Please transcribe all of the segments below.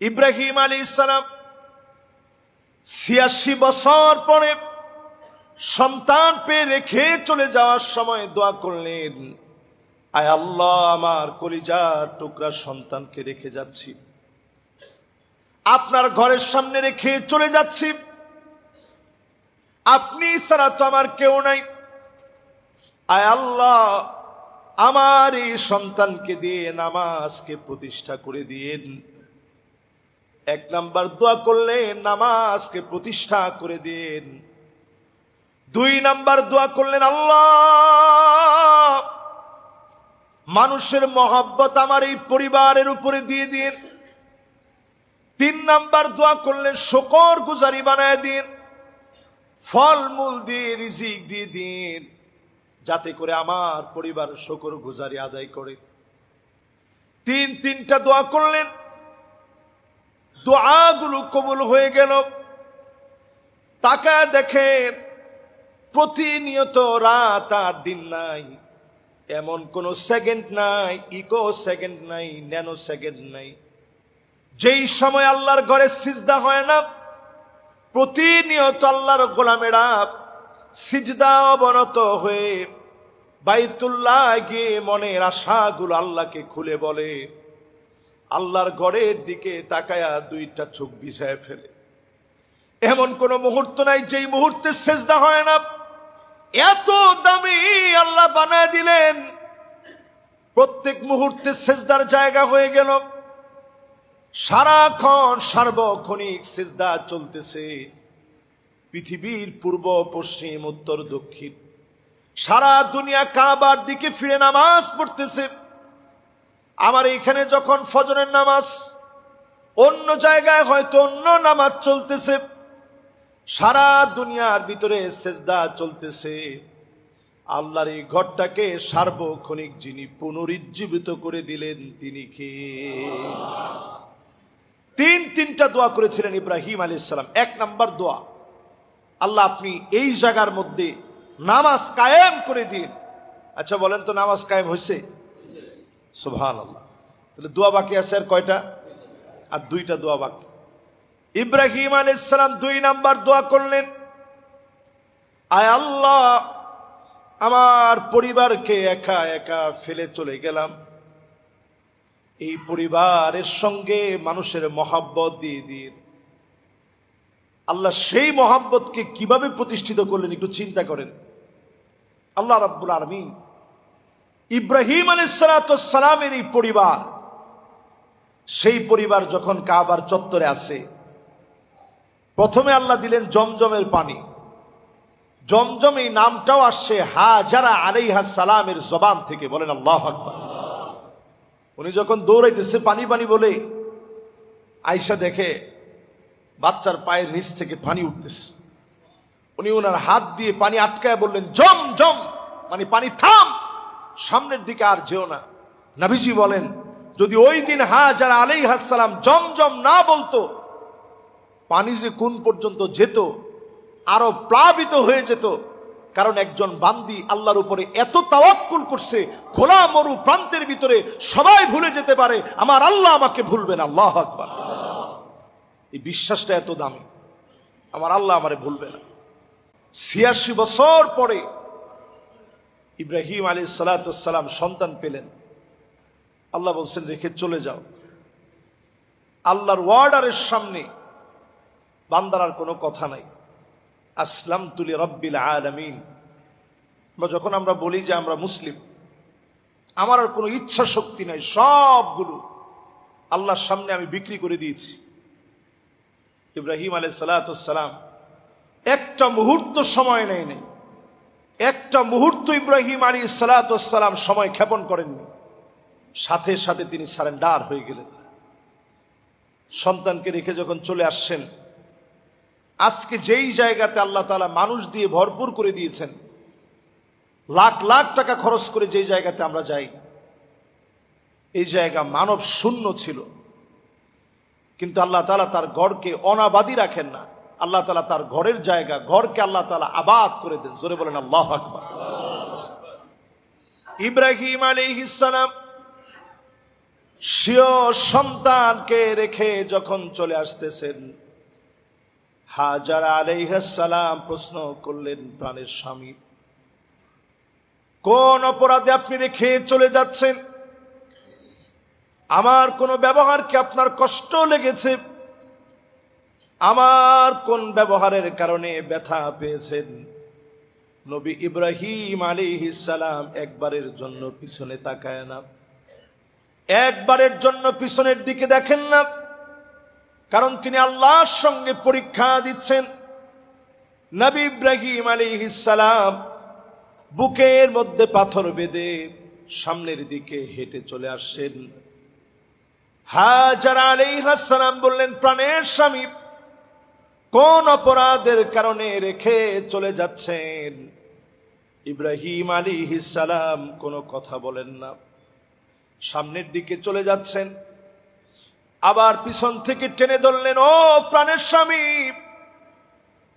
ইব্রাহিম আলী ইসলাম ছিয়াশি বছর পরে সন্তান পেয়ে রেখে চলে যাওয়ার সময় দোয়া করলেন, আয় আল্লাহ, আমার কলিজার টুকরা সন্তানকে রেখে যাচ্ছি। আপনার ঘরের সামনে রেখে চলে যাচ্ছি। আপনি ছাড়া তো আমার কেউ নাই। আয় আল্লাহ, আমার এই সন্তানকে দিয়ে নামাজকে প্রতিষ্ঠা করে দিয়েন। এক নাম্বার দোয়া করলেন নামাজকে প্রতিষ্ঠা করে দিন। দুই নাম্বার দোয়া করলেন, আল্লাহ, মানুষের মহব্বত আমার এই পরিবারের উপরে দিয়ে দিন। তিন নাম্বার দোয়া করলেন, শকর গুজারি বানায় দিন। ফলমূল দিয়ে, রিজিক দিয়ে দিন, যাতে করে আমার পরিবার শকর গুজারি আদায় করে। তিন, তিনটা দোয়া করলেন দোয়াগুলো কবুল হয়ে গেল। তাকায় দেখেন, প্রতিনিয়ত রাত আর দিন নাই। এমন কোন সেকেন্ড নাই ইকো সেকেন্ড নাই, ন্যানো সেকেন্ড নাই। যেই সময় আল্লাহর ঘরে সিজদা হয় না, প্রতিনিয়ত আল্লাহর গোলামেরা সিজদা অবনত হয়ে বাইতুল্লাহ গিয়ে মনের আশাগুলো আল্লাহকে খুলে বলে। আল্লাহর ঘরের দিকে তাকায়া দুইটা চোখ বিছায় ফেলে। এমন কোন মুহূর্ত নাই যেই মুহূর্তে সেজদা হয় না। এত দামি আল্লাহ বানায় দিলেন। প্রত্যেক মুহূর্তে সেজদার জায়গা হয়ে গেল। সারাক্ষণ সার্বক্ষণিক সেজদা চলতেছে। পৃথিবীর পূর্ব, পশ্চিম, উত্তর, দক্ষিণ। সারা দুনিয়া কাবার দিকে ফিরে নামাজ পড়তেছে। আমার এখানে যখন ফজরের নামাজ অন্য জায়গায় হয়তো অন্য নামাজ চলতেছে, সারা দুনিয়ার ভিতরে সেজদা চলতেছে। আল্লাহর এই ঘরটাকে সার্বক্ষণিক যিনি পুনরুজ্জীবিত করে দিলেন, তিনি কে? তিন, তিনটা দোয়া করেছিলেন ইব্রাহিম আলী ইসলাম এক নাম্বার দোয়া, আল্লাহ আপনি এই জায়গার মধ্যে নামাজ কায়েম করে দিন। আচ্ছা বলেন তো নামাজ কায়েম হয়েছে? সুভান আল্লাহ তাহলে দোয়া বাকি আছে আর কয়টা? আর দুইটা দোয়া বাকি। ইব্রাহিম আলাইসালাম দুই নাম্বার দোয়া করলেন, আয় আল্লাহ, আমার পরিবারকে একা একা ফেলে চলে গেলাম। এই পরিবারের সঙ্গে মানুষের মহাব্বত দিয়ে দিন। আল্লাহ সেই মহাব্বতকে কীভাবে প্রতিষ্ঠিত করলেন একটু চিন্তা করেন। আল্লাহ রাব্বুল আলমিন ইব্রাহিম আলাইসালামের এই পরিবার, সেই পরিবার যখন কাবার চত্বরে আসে প্রথমে আল্লাহ দিলেন জমজমের পানি। জমজম এই নামটাও আসছে হা যারা আলাইহা সালামের জবান থেকে, বলেন আল্লাহ আকবর। উনি যখন দৌড়াইতেছে পানি পানি বলে আয়সা দেখে বাচ্চার পায়ের নিচ থেকে পানি উঠতেছে। উনি ওনার হাত দিয়ে পানি আটকায় বললেন জম জম মানে পানি থাম! সামনের দিকে আর যেও না। নাভিজি বলেন, যদি ওই দিন হা যারা আলাই হাসালাম জমজম না বলতো, পানি যে কোন পর্যন্ত যেত, আরও প্লাবিত হয়ে যেত, কারণ একজন বান্দি আল্লাহর উপরে এত তাওয়াক্কুল করছে, খোলা মরু প্রান্তের ভিতরে সবাই ভুলে যেতে পারে, আমার আল্লাহ আমাকে ভুলবেন, আল্লাহ আকবার। এই বিশ্বাসটা এত দামি, আমার আল্লাহ আমারে ভুলবে না। ছিয়াশি বছর পরে ইব্রাহিম আলী সালাতাম সন্তান পেলেন। আল্লাহ বলছেন, রেখে চলে যাও। আল্লাহর ওয়ার্ডারের সামনে বান্দার আর কোনো কথা নাই। আসলাম তুলি রব্বিল আলমিন। বা যখন আমরা বলি যে আমরা মুসলিম, আমার আর কোনো ইচ্ছা শক্তি নাই, সবগুলো আল্লাহর সামনে আমি বিক্রি করে দিয়েছি। ইব্রাহিম আলাই সালাতাম একটা মুহূর্ত সময় নেয় নেই। একটা মুহূর্ত ইব্রাহিম আলী সালাতাম সময় ক্ষেপণ করেননি। সাথে সাথে তিনি সারেন্ডার হয়ে গেলেন। সন্তানকে রেখে যখন চলে আসছেন, আজকে যেই জায়গাতে আল্লাহ তালা মানুষ দিয়ে ভরপুর করে দিয়েছেন, লাখ লাখ টাকা খরচ করে যেই জায়গাতে আমরা যাই, এই জায়গা মানব শূন্য ছিল। কিন্তু আল্লাহ তালা তার গড়কে অনাবাদী রাখেন না। আল্লাহ তালা তার ঘরের জায়গা, ঘরকে আল্লাহ তালা আবাদ করে দেন। জোরে বলেন, আল্লাহ আকবর। ইব্রাহিম আলী ইসালাম স্বীয় সন্তানকে রেখে যখন চলে আসতেছেন, হাজার আলাইহাসালাম প্রশ্ন করলেন প্রাণের স্বামী, কোন অপরাধে আপনি রেখে চলে যাচ্ছেন? আমার কোন ব্যবহার কি আপনার কষ্ট লেগেছে? আমার কোন ব্যবহারের কারণে ব্যথা পেয়েছেন? নবী ইব্রাহিম আলী সালাম একবারের জন্য পিছনে তাকায় না। একবারের জন্য পিছনের দিকে দেখেন না। কারণ তিনি আল্লাহর সঙ্গে পরীক্ষা দিচ্ছেন। নবী ইব্রাহিম আলী সালাম বুকের মধ্যে পাথর বেঁধে সামনের দিকে হেঁটে চলে আসছেন। হাজার আলাইহাসালাম বললেন, প্রাণের স্বামী কোন অপরাধের কারণে রেখে চলে যাচ্ছেন? ইব্রাহিম আলী সালাম কোনো কথা বলেন না। সামনের দিকে চলে যাচ্ছেন। আবার পিছন থেকে টেনে ধরলেন, ও প্রাণের স্বামী,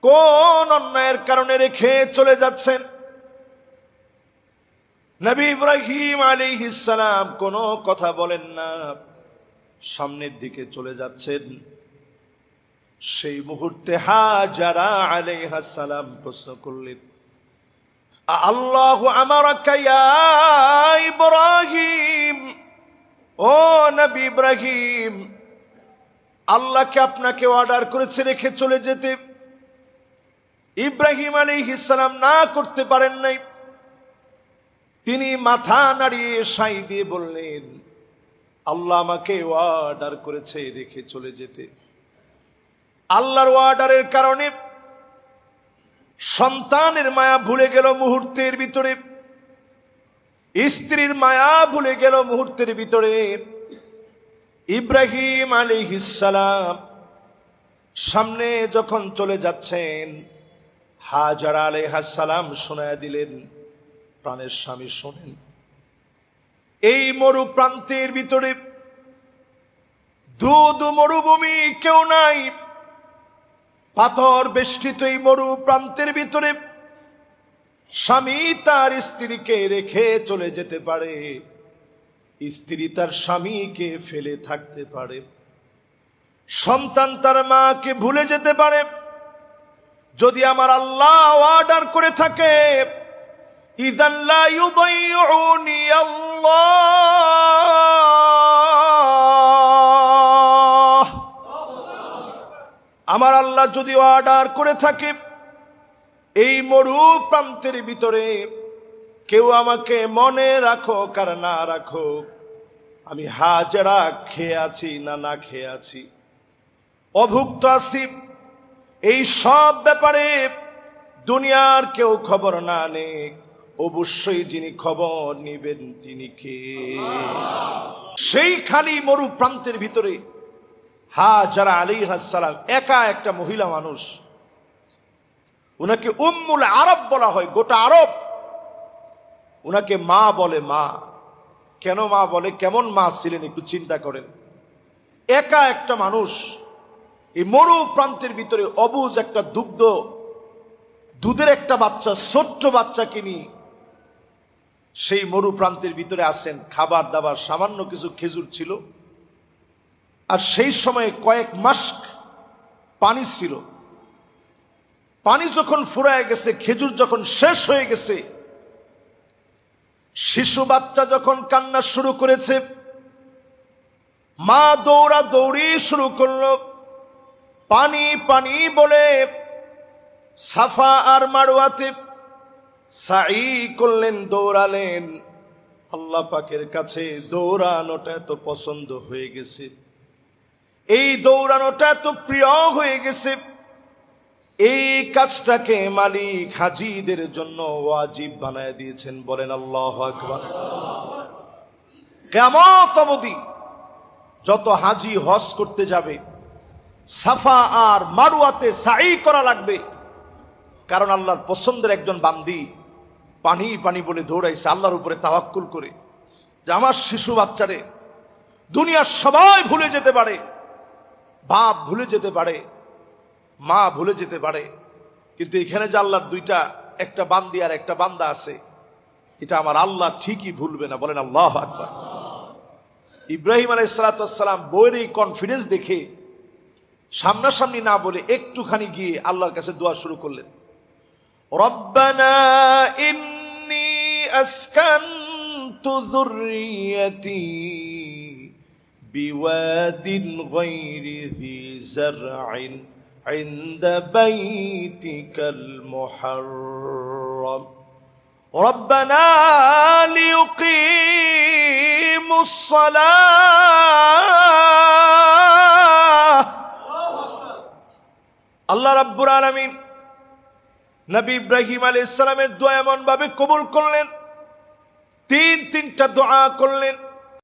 কোন অন্যায়ের কারণে রেখে চলে যাচ্ছেন? নবী ইব্রাহিম আলী সালাম কোনো কথা বলেন না। সামনের দিকে চলে যাচ্ছেন। সেই মুহূর্তে হাজারা আলাইহাসালাম প্রশ্ন করলেন আল্লাহ আমার ইব্রাহিম? ও নবী ইব্রাহিম আল্লাহকে আপনাকে অর্ডার করেছে রেখে চলে যেতে? ইব্রাহিম আলী ইসালাম না করতে পারেন নাই। তিনি মাথা নাড়িয়ে সাই দিয়ে বললেন, আল্লাহ আমাকে অর্ডার করেছে রেখে চলে যেতে। আল্লাহর অর্ডারের কারণে সন্তানের মায়া ভুলে গেল মুহূর্তের ভিতরে, স্ত্রীর মায়া ভুলে গেল মুহূর্তের ভিতরে। ইব্রাহিম আলী সালাম সামনে যখন চলে যাচ্ছেন, হাজার আলাইহাসালাম শোনায় দিলেন, প্রাণের স্বামী শোনেন। এই মরু প্রান্তের ভিতরে দুধ মরুভূমি কেউ নাই। পাথর বেষ্টিত এই মরু প্রান্তের ভিতরে স্বামী তার স্ত্রীকে রেখে চলে যেতে পারে। স্ত্রী তার স্বামীকে ফেলে থাকতে পারে। সন্তান তার মাকে ভুলে যেতে পারে। যদি আমার আল্লাহ অর্ডার করে থাকে ইদাল্লা ইউদাইউনি আল্লাহ। আমার আল্লাহ যদি অর্ডার করে থাকে, এই মরু প্রান্তের ভিতরে কেউ আমাকে মনে রাখো, কার না রাখো, আমি হাজারা খেয়ে আছি না না খেয়ে আছি। অভুক্ত আছি। এই সব ব্যাপারে দুনিয়ার কেউ খবর না নে অবশ্যই যিনি খবর নিবেন তিনি কে? সেই খালি মরু প্রান্তের ভিতরে হা যারা আলী হাসালাম একা একটা মহিলা মানুষ। উনাকে উম্মুল আরব বলা হয়, গোটা আরব। উনাকে মা বলে মা। কেন মা বলে? কেমন মা ছিলেন একটু চিন্তা করেন। একা একটা মানুষ, এই মরু প্রান্তের ভিতরে অবুজ একটা দুগ্ধ, দুধের একটা বাচ্চা, ছোট্ট বাচ্চাকে নিয়ে সেই মরু প্রান্তের ভিতরে আসেন। খাবার দাবার, সামান্য কিছু খেজুর ছিল। আর সেই সময়ে কয়েক মাস পানি ছিল। পানি যখন ফুরায় গেছে, খেজুর যখন শেষ হয়ে গেছে, শিশু বাচ্চা যখন কান্না শুরু করেছে, মা দৌড়া দৌড়ি শুরু করল। পানি পানি বলে সাফা আর মারোয়াতে সাই করলেন, দৌড়ালেন। আল্লাহ পাকের কাছে দৌড়ানোটা এত পছন্দ হয়ে গেছে। এই দৌড়ানোটা এত প্রিয় হয়ে গেছে। এই কাজটাকে মালিক হাজিদের জন্য ওয়াজিব বানায় দিয়েছেন। বলেন আল্লাহ আকবার। কেমত অবধি যত হাজি হজ করতে যাবে, সাফা আর মারুয়াতে সাই করা লাগবে। কারণ আল্লাহর পছন্দের একজন বান্দি পানি পানি বলে দৌড়াইছে, আল্লাহর উপরে তাওয়াক্কুল করে। যে আমার শিশু বাচ্চারে দুনিয়ার সবাই ভুলে যেতে পারে। বাপ ভুলে যেতে পারে, মা ভুলে যেতে পারে, কিন্তু এখানে যে আল্লাহর দুইটা, একটা বান্দি আর একটা বান্দা আছে, এটা আমার আল্লাহ ঠিকই ভুলবে না, বলেন আল্লাহ আকবার। ইব্রাহিম আলাইসালাম বইয়ের এই কনফিডেন্স দেখে সামনাসামনি না বলে একটুখানি গিয়ে আল্লাহর কাছে দোয়া শুরু করলেন। রব্বানা ইন্নি আসকানতু যুররিয়াতি بواد غير ذي زرع عند بيتك المحرم ربنا ليقيموا الصلاة আল্লাহ রাব্বুর আলামিন নবী ইব্রাহিম আলাইহিস সালামের দোয়া এমন ভাবে কবুল করলেন তিন তিনটা দোয়া করলেন